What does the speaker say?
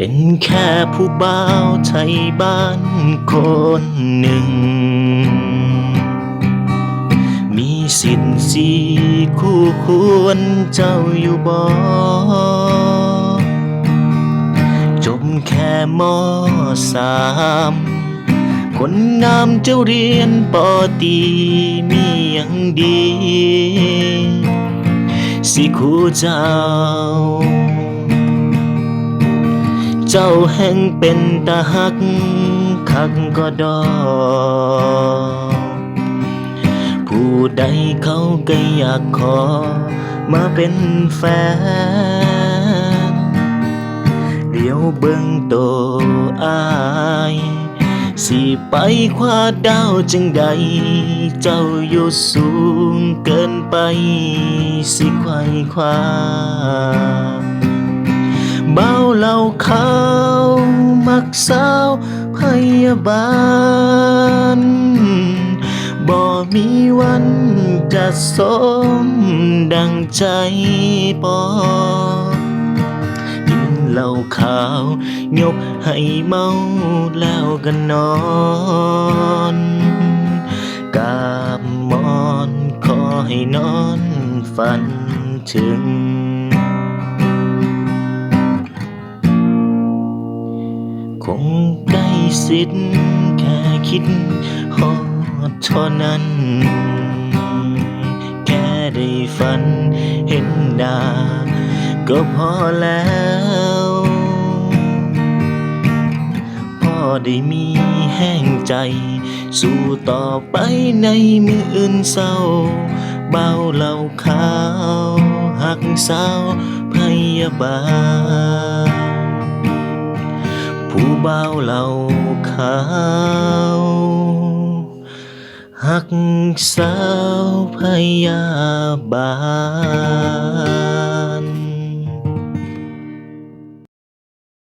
เป็นแค่ผู้บ่าวไทยบ้านคนหนึ่ง มีสิทธิ์สีคู่ควรเจ้าอยู่บ่จบแค่มสามคนงามเจ้าเรียนปอตีมีอย่างดี สิคู่เจ้า เจ้าแห่งเป็นตาหักคักก็ดอผู้ใดเขาก็อยากขอ มาเป็นแฟน เดี๋ยวเบิ่งโตอายสิไปคว้าดาวจังใด เจ้าอยู่สูงเกินไป สิไขว้คว้า สาวพยาบาล บ่มีวันจะสมดังใจปอกินเหล้าขาว ยกให้เมาแล้วก็นอนกาบมอนขอให้นอนฝันถึง คงได้สิทธิ์แค่คิดฮอดเท่านั้น แค่ได้ฝันเห็นหน้าก็พอแล้วพอได้มีแห้งใจ สู้ต่อไปในมืออื่นเศร้า เบาเหล่าขาวหักสาวพยาบาล ผู้เบาเหล่า